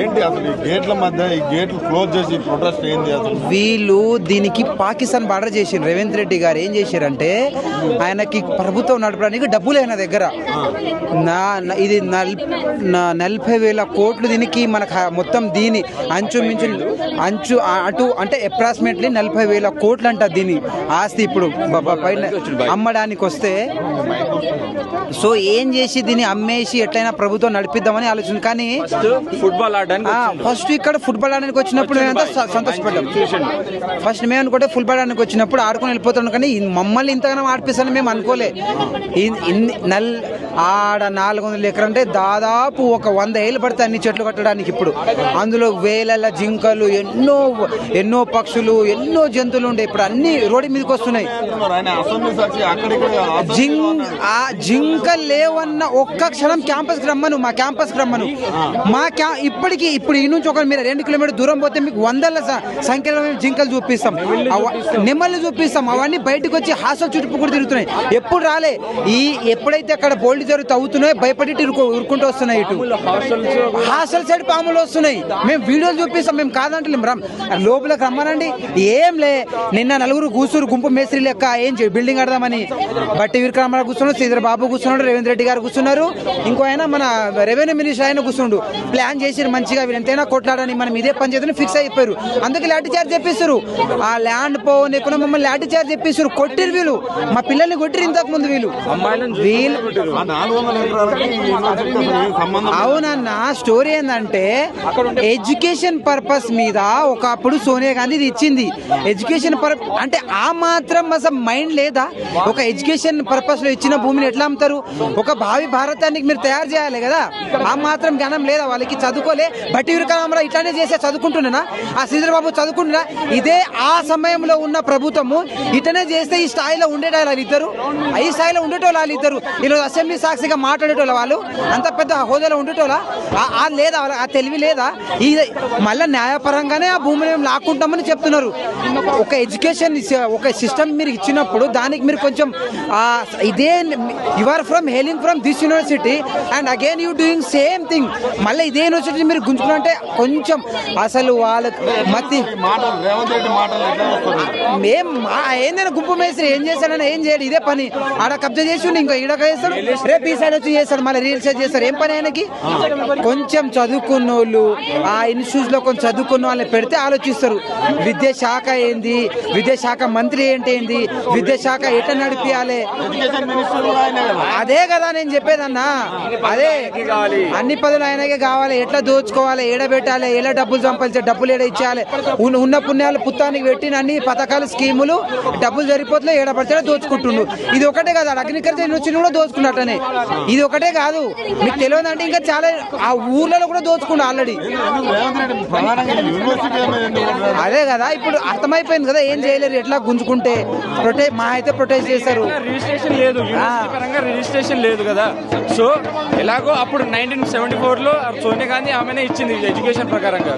ఏంటి అసలు ఈ గేట్ల మధ్య ఈ గేట్లు క్లోజ్ చేసి ప్రొటెస్ట్ ఏంది అసలు? వీళ్ళు దీనికి పాకిస్తాన్ బార్డర్ చేసిండ్రు. రేవంత్ రెడ్డి గారు ఏం చేశారంటే ఆయనకి ప్రభుత్వం నడపడానికి డబ్బులు ఆయన దగ్గర. నా ఇది నలభై వేల కోట్లు దీనికి మనకు మొత్తం దీని అంచు మించు అంచు అటు అంటే అప్రాక్సిమేట్లీ నలభై వేల కోట్లు అంట దీని ఆస్తి ఇప్పుడు. పైన అమ్మడానికి వస్తే సో ఏం చేసి దీన్ని అమ్మేసి ఎట్లయినా ప్రభుత్వం నడిపిద్దామని ఆలోచన కానీ ఫుట్బాల్ ఆడడానికి ఫస్ట్ ఇక్కడ ఫుట్బాల్ ఆడడానికి వచ్చినప్పుడు మేమంతా స- సంతోషపడ్డాం. ఫస్ట్ మేము అనుకుంటే ఫుట్బాల్ ఆడడానికి వచ్చినప్పుడు ఆడుకొని వెళ్ళిపోతాం కానీ మమ్మల్ని ఇంతగానో ఆడిపిస్తానని మేము అనుకోలే. నల్ ఆడ నాలుగు వందల ఎకరం అంటే దాదాపు ఒక వంద ఏళ్ళు పడతాయి అన్ని చెట్లు కట్టడానికి ఇప్పుడు. అందులో వేలల జింకలు ఎన్నో ఎన్నో పక్షులు ఎన్నో జంతువులు ఉండే ఇప్పుడు అన్ని రోడ్డు మీదకి వస్తున్నాయి. జింక్ ఆ జింక లేవన్న ఒక్క క్షణం క్యాంపస్కి రమ్మను మా క్యాంపస్కి రమ్మను. మా క్యా ఇప్పటికి ఇప్పుడు ఈ నుంచి ఒక మీరు రెండు కిలోమీటర్ దూరం పోతే మీకు వందల సంఖ్యలో మేము జింకలు చూపిస్తాం. నెమళ్ళు చూపిస్తాం. అవన్నీ బయటకు వచ్చి హాస్టల్ చుట్టూ కూడా తిరుగుతున్నాయి. ఎప్పుడు రాలే. ఈ ఎప్పుడైతే అక్కడ బోల్డ్ జరుగుతూ అవుతున్నాయో భయపడి ఉరుకుంటూ వస్తున్నాయి ఇటు. హాస్టల్ సైడ్ పాములు వస్తున్నాయి. మేము వీడియోలు చూపిస్తాం. మేము కాదంటలేం. రమ్ లోపలికి రమ్మనండి. ఏం లే. నిన్న నలుగురు కూసురు గుంపు మేస్త్రి లెక్క ఏం బిల్డింగ్ కడదామని బట్టి విక్రమారావు కూర్చున్నాడు శ్రీధర్ బాబు కూర్చున్నాడు రేవంత్ రెడ్డి గారు కూర్చున్నారు. ఇంకో ఆయన మన రెవెన్యూ మినిస్టర్ ఆయన కూర్చుండు ప్లాన్ చేసిరు మంచిగా వీళ్ళు ఎంతైనా కొట్లాడని మనం ఇదే పని చేద్దాం ఫిక్స్ అయిపోయారు. అందుకే లాఠీ చార్జ్ చెప్పిస్తారు ఆ ల్యాండ్ పోనీకుండా మమ్మల్ని లాఠీ చార్జ్ చెప్పిస్తారు కొట్టిరు వీళ్ళు. మా పిల్లల్ని కొట్టిరు ఇంతకు ముందు వీళ్ళు. వీళ్ళు అవునన్న స్టోరీ ఏంటంటే ఎడ్యుకేషన్ పర్పస్ మీద ఒకప్పుడు సోనియా గాంధీ ఇది ఇచ్చింది. ఎడ్యుకేషన్ పర్ అంటే ఆ మాత్రం అసలు మైండ్ లేదా? ఒక ఎడ్యుకేషన్ పర్పస్లో ఇచ్చిన భూమిని ఎట్లా అమ్ముతారు? ఒక భావి భారతానికి మీరు తయారు చేయాలి కదా? ఆ మాత్రం జ్ఞానం లేదా? వాళ్ళకి చదువుకోలే. బట్టి విరకాలంలో ఇట్లానే చేసే చదువుకుంటున్నా ఆ శ్రీధరబాబు చదువుకుంటున్నా? ఇదే ఆ సమయంలో ఉన్న ప్రభుత్వము ఇట్లనే చేస్తే ఈ స్థాయిలో ఉండేటోళ్ళు వాళ్ళు ఇద్దరు. ఈ స్థాయిలో ఉండేటోళ్ళు వాళ్ళు ఇద్దరు. ఈరోజు అసెంబ్లీ సాక్షిగా మాట్లాడేటోళ్ళ వాళ్ళు. అంత పెద్ద హోదాలో ఉండేటోళ్ళ? ఆ లేదా ఆ తెలివి లేదా? ఈ మళ్ళీ న్యాయపరంగానే ఆ భూమిని మేము లాక్కుంటామని చెప్తున్నారు. ఒక ఎడ్యుకేషన్ ఒక సిస్టమ్ మీరు ఇచ్చినప్పుడు దానికి మీరు కొంచెం ఇదే you are from hailing from this university and again you doing same thing. మళ్ళీ ఇదే యూనివర్సిటీ మీరు గుంజుకున్నంటే కొంచెం అసలు వాళ్ళకి మతి. మేం ఏందైనా గుంపు మేస్త్రి ఏం చేశాడని ఏం చేయడు ఇదే పని. ఆడ కబ్జా చేసి ఇంకో ఈడ చేస్తాడు. రేపు ఈ సైడ్ వచ్చి చేస్తాడు మళ్ళీ రీల్ సెట్ చేస్తాడు. ఏం పని ఆయనకి? కొంచెం చదువుకున్న వాళ్ళు ఆ ఇన్స్టిట్యూట్స్లో కొంచెం చదువుకున్న వాళ్ళని పెడితే ఆలోచిస్తారు. విద్యాశాఖ ఏంది? విద్యాశాఖ మంత్రి ఏంటి ఏంది? విద్యాశాఖ ఎట్లా నడిపియాలి? అదే కదా నేను చెప్పేదన్నా. అదే అన్ని పదులు ఆయనకే కావాలి. ఎట్లా దోచుకోవాలి ఏడ పెట్టాలి ఎలా డబ్బులు సంపాదించాలి డబ్బులు ఏడ ఇచ్చేయాలి? ఉన్న- పుణ్యాలు పుత్తానికి పెట్టిన అన్ని పథకాలు స్కీములు డబ్బులు సరిపోతలే ఏడ పడితే దోచుకుంటుండు. ఇది ఒకటే కాదు అగ్రికల్చర్ యూనివర్సిటీ కూడా దోచుకున్నట్టనే. ఇది ఒకటే కాదు మీకు తెలియదు అంటే ఇంకా చాలా ఆ ఊర్లలో కూడా దోచుకుండు ఆల్రెడీ? అదే కదా ఇప్పుడు అర్థమైపోయింది కదా ఏం చేయలేరు ఎట్లా గుంజుకుంటే? ప్రొటెస్ట్ మా అయితే ప్రొటెస్ట్ చేస్తారు రిజిస్ట్రేషన్ లేదు రిజిస్ట్రేషన్ లేదు కదా. సో ఎలాగో అప్పుడు నైన్టీన్ సెవెంటీ ఫోర్లో సోనియా గాంధీ ఆమెనే ఇచ్చింది ఎడ్యుకేషన్ ప్రకారంగా